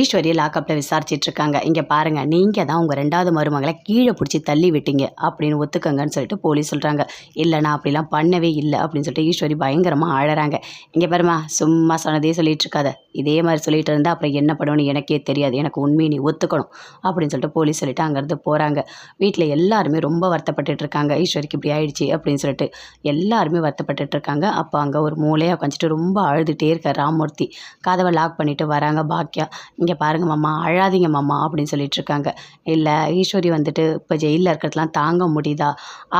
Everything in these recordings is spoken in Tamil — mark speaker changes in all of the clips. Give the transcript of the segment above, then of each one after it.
Speaker 1: ஈஸ்வரியை லாக்கப்பில் விசாரிச்சிட்டு இருக்காங்க. இங்கே பாருங்கள் நீங்கள் தான் உங்கள் ரெண்டாவது மருமகளை கீழே பிடிச்சி தள்ளி விட்டீங்க அப்படின்னு ஒத்துக்கங்கன்னு சொல்லிட்டு போலீஸ் சொல்கிறாங்க இல்லை நான் அப்படிலாம் பண்ணவே இல்லை அப்படின்னு சொல்லிட்டு ஈஸ்வரி பயங்கரமாக ஆழறாங்க. இங்கே பாருமா சும்மா சொன்னதே சொல்லிட்டு இருக்காத. இதே மாதிரி சொல்லிட்டு இருந்தால் அப்புறம் என்ன பண்ணுவேன்னு எனக்கே தெரியாது. எனக்கு உண்மையை நீ ஒத்துக்கணும் அப்படின்னு சொல்லிட்டு போலீஸ் சொல்லிட்டு அங்கேருந்து போகிறாங்க வீட்டில் எல்லாருமே ரொம்ப வருத்தப்பட்டுட்டு இருக்காங்க. ஈஸ்வரிக்கு இப்படி ஆயிடுச்சு அப்படின்னு சொல்லிட்டு எல்லாருமே வருத்தப்பட்டுட்டு இருக்காங்க. அப்போ அங்கே ஒரு மூலையாக உட்காந்துட்டு ரொம்ப அழுதுகிட்டே இருக்கார் ராமூர்த்தி கதவை லாக் பண்ணிட்டு வராங்க பாக்கியா இங்கே பாருங்க மாமா அழாதீங்க மாமா அப்படின்னு சொல்லிட்டு இருக்காங்க இல்லை ஈஸ்வரி வந்துட்டு இப்போ ஜெயிலில் இருக்கிறதுலாம் தாங்க முடியுதா?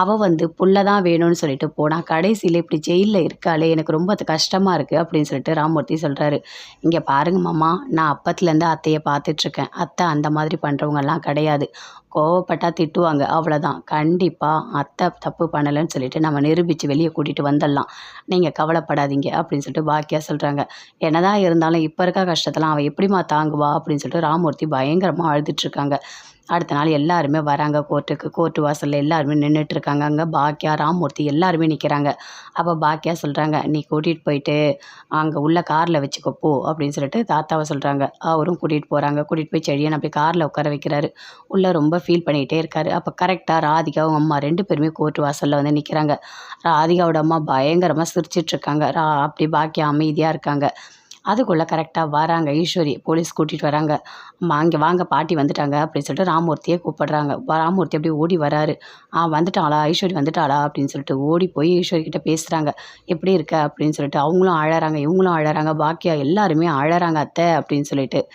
Speaker 1: அவள் வந்து புள்ள தான் வேணும்னு சொல்லிட்டு போனால் கடைசியில் இப்படி ஜெயிலில் இருக்காளே எனக்கு ரொம்ப கஷ்டமாக இருக்குது அப்படின்னு சொல்லிட்டு ராமூர்த்தி சொல்கிறாரு இங்கே பாருங்க மாமா நான் அப்பத்துலேருந்து அத்தையை பார்த்துட்ருக்கேன் அத்தை அந்த மாதிரி பண்ணுறவங்கெல்லாம் கிடையாது. கோவப்பட்டா திட்டுவாங்க. அவ்வளோதான் கண்டிப்பாக அத்தை தப்பு பண்ணலைன்னு சொல்லிட்டு நம்ம நிரூபித்து வெளியே கூட்டிகிட்டு வந்துடலாம். நீங்கள் கவலைப்படாதீங்க அப்படின்னு சொல்லிட்டு பாக்கியா சொல்கிறாங்க என்னதான் இருந்தாலும் இப்போ இருக்க கஷ்டத்தெல்லாம் அவள் எப்படிம்மா தாங்குவா அப்படின்னு சொல்லிட்டு ராமூர்த்தி பயங்கரமாக அழுதுட்ருக்காங்க அடுத்த நாள் எல்லாருமே வராங்க. கோர்ட்டுக்கு கோர்ட்டு வாசலில் எல்லாருமே நின்றுட்டு இருக்காங்க. அங்கே பாக்கியா ராமூர்த்தி எல்லாருமே நிற்கிறாங்க அப்போ பாக்கியா சொல்கிறாங்க நீ கூட்டிகிட்டு போயிட்டு அங்கே உள்ள காரில் வச்சுக்கோ போ அப்படின்னு சொல்லிட்டு தாத்தாவை சொல்கிறாங்க அவரும் கூட்டிகிட்டு போகிறாங்க கூட்டிகிட்டு போய் செடியை அப்படி காரில் உட்கார வைக்கிறாரு. உள்ளே ரொம்ப ஃபீல் பண்ணிகிட்டே இருக்காரு. அப்போ கரெக்டாக ராதிகா அவங்க அம்மா ரெண்டு பேருமே கோர்ட்டு வாசலில் வந்து நிற்கிறாங்க ராதிகாவோட அம்மா பயங்கரமாக சிரிச்சிட்ருக்காங்க ரா அப்படி பாக்கியா அமைதியாக இருக்காங்க. அதுக்குள்ளே கரெக்டாக வராங்க. ஈஸ்வரி போலீஸ் கூட்டிகிட்டு வராங்க. அம்மா அங்கே வாங்க பாட்டி வந்துட்டாங்க அப்படின்னு சொல்லிட்டு ராமூர்த்தியை கூப்பிடுறாங்க. ராமூர்த்தி அப்படியே ஓடி வராரு. ஆ வந்துட்டாளா? ஈஸ்வரி வந்துட்டாளா? அப்படின்னு சொல்லிட்டு ஓடி போய் ஈஸ்வரி கிட்ட பேசுகிறாங்க எப்படி இருக்க? அப்படின்னு சொல்லிட்டு அவங்களும் அழறாங்க இவங்களும் அழறாங்க. பாக்கியா எல்லாருமே அழறாங்க அத்தை அப்படின்னு சொல்லிட்டு.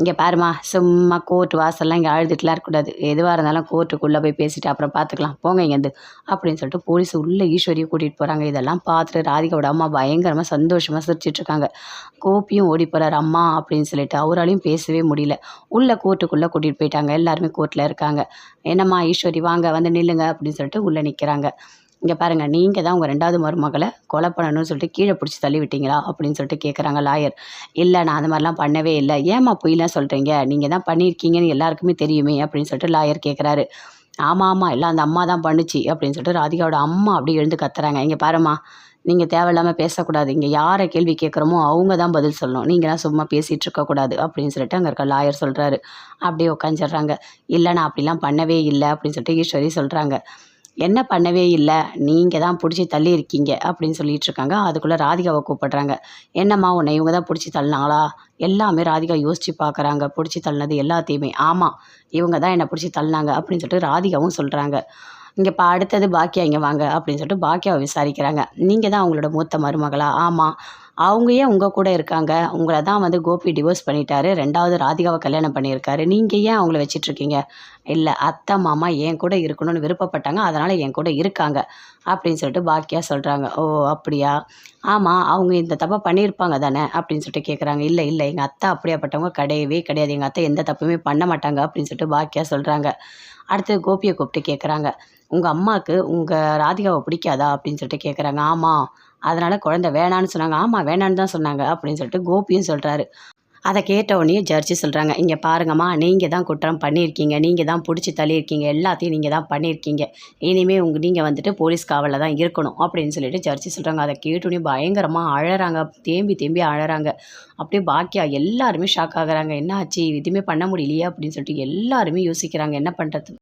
Speaker 1: இங்கே பாருமா சும்மா கோர்ட் வாசல்லாம் இங்கே அழுதுட்டுலாம் இருக்கக்கூடாது. எதுவாக இருந்தாலும் கோர்ட்டுக்குள்ளே போய் பேசிட்டு அப்புறம் பார்த்துக்கலாம் போங்க இங்கேருந்து அப்படின்னு சொல்லிட்டு போலீஸ் உள்ளே ஈஸ்வரியை கூட்டிகிட்டு போகிறாங்க இதெல்லாம் பார்த்துட்டு ராதிகாவோட அம்மா பயங்கரமாக சந்தோஷமாக சிரிச்சிட்ருக்காங்க கோபியும் ஓடி போகிறார் அம்மா அப்படின்னு சொல்லிட்டு அவராலையும் பேசவே முடியல. உள்ளே கோர்ட்டுக்குள்ளே கூட்டிகிட்டு போயிட்டாங்க. எல்லாருமே கோர்ட்டில் இருக்காங்க. என்னம்மா ஈஸ்வரி வாங்க வந்து நில்லுங்க அப்படின்னு சொல்லிட்டு உள்ளே நிற்கிறாங்க இங்கே பாருங்கள் நீங்கள் தான் உங்கள் ரெண்டாவது மருமகளை கொலை பண்ணணும்னு சொல்லிட்டு கீழே பிடிச்சி தள்ளி விட்டீங்களா அப்படின்னு சொல்லிட்டு கேட்குறாங்க லாயர் இல்லை நான் அந்த மாதிரிலாம் பண்ணவே இல்லை. ஏம்மா பொய்லாம் சொல்கிறீங்க நீங்கள் தான் பண்ணியிருக்கீங்கன்னு எல்லாருக்குமே தெரியுமே அப்படின்னு சொல்லிட்டு லாயர் கேட்குறாரு ஆமாம் ஆமாம் எல்லாம் அந்த அம்மா தான் பண்ணுச்சு அப்படின்னு சொல்லிட்டு ராதிகாவோட அம்மா அப்படியே எழுந்து கத்துறாங்க. இங்கே பாரும்மா நீங்கள் தேவையில்லாமல் பேசக்கூடாது. இங்கே யாரை கேள்வி கேட்குறோமோ அவங்க தான் பதில் சொல்லணும். நீங்களாம் சும்மா பேசிகிட்டு இருக்கக்கூடாது அப்படின்னு சொல்லிட்டு அங்கே இருக்க லாயர் சொல்கிறாரு அப்படியே உட்காந்துடுறாங்க இல்லை நான் அப்படிலாம் பண்ணவே இல்லை அப்படின்னு சொல்லிட்டு ஈஸ்வரி சொல்கிறாங்க என்ன பண்ணவே இல்லை? நீங்கள் தான் பிடிச்சி தள்ளி இருக்கீங்க அப்படின்னு சொல்லிட்டு இருக்காங்க. அதுக்குள்ளே ராதிகாவை கூப்பிடுறாங்க. என்னம்மா உன்னை இவங்க தான் பிடிச்சி தள்ளினாங்களா? எல்லாமே ராதிகா யோசித்து பார்க்குறாங்க பிடிச்சி தள்ளினது எல்லாத்தையுமே. ஆமாம் இவங்க தான் என்னை பிடிச்சி தள்ளினாங்க அப்படின்னு சொல்லிட்டு ராதிகாவும் சொல்கிறாங்க இங்கே இப்போ அடுத்தது பாக்கியா இங்கே வாங்க அப்படின்னு சொல்லிட்டு பாக்கியாவை விசாரிக்கிறாங்க. நீங்கள் தான் அவங்களோட மூத்த மருமகளா? ஆமாம் அவங்க ஏன் உங்கள் கூட இருக்காங்க? உங்களை தான் வந்து கோபி டிவோர்ஸ் பண்ணிட்டாரு. ரெண்டாவது ராதிகாவை கல்யாணம் பண்ணியிருக்காரு. நீங்கள் ஏன் அவங்கள வச்சிட்ருக்கீங்க? இல்லை அத்தை மாமா என் கூட இருக்கணும்னு விருப்பப்பட்டாங்க. அதனால் என் கூட இருக்காங்க. அப்படின்னு சொல்லிட்டு பாக்கியா சொல்கிறாங்க ஓ அப்படியா? ஆமாம் அவங்க இந்த தப்பை பண்ணியிருப்பாங்க தானே? அப்படின்னு சொல்லிட்டு கேட்குறாங்க இல்லை இல்லை எங்கள் அத்தை அப்படியாப்பட்டவங்க கிடையவே கிடையாது. எங்கள் அத்தை எந்த தப்புமே பண்ண மாட்டாங்க அப்படின்னு சொல்லிட்டு பாக்கியா சொல்கிறாங்க அடுத்து கோபியை கூப்பிட்டு கேட்குறாங்க உங்கள் அம்மாவுக்கு உங்கள் ராதிகாவை பிடிக்காதா? அப்படின்னு சொல்லிட்டு கேட்குறாங்க ஆமாம் அதனால் குழந்தை வேணான்னு சொன்னாங்க. ஆமாம் வேணான்னு தான் சொன்னாங்க அப்படின்னு சொல்லிட்டு கோபியும் சொல்கிறாரு அதை கேட்ட உடனே ஜட்ஜி சொல்கிறாங்க இங்கே பாருங்கம்மா நீங்கள் தான் குற்றம் பண்ணியிருக்கீங்க. நீங்கள் தான் பிடிச்சி தள்ளியிருக்கீங்க. எல்லாத்தையும் நீங்கள் தான் பண்ணியிருக்கீங்க. இனிமேல் உங்கள் நீங்கள் வந்துட்டு போலீஸ் காவலில் தான் இருக்கணும். அப்படின்னு சொல்லிட்டு ஜட்ஜி சொல்கிறாங்க அதை கேட்டோடனே பயங்கரமாக அழகிறாங்க தேம்பி தேம்பி அழகிறாங்க அப்படியே பாக்கியா எல்லாருமே ஷாக் ஆகுறாங்க. என்ன ஆச்சு எதுவுமே பண்ண முடியலையே? அப்படின்னு சொல்லிட்டு எல்லாருமே யோசிக்கிறாங்க. என்ன பண்ணுறது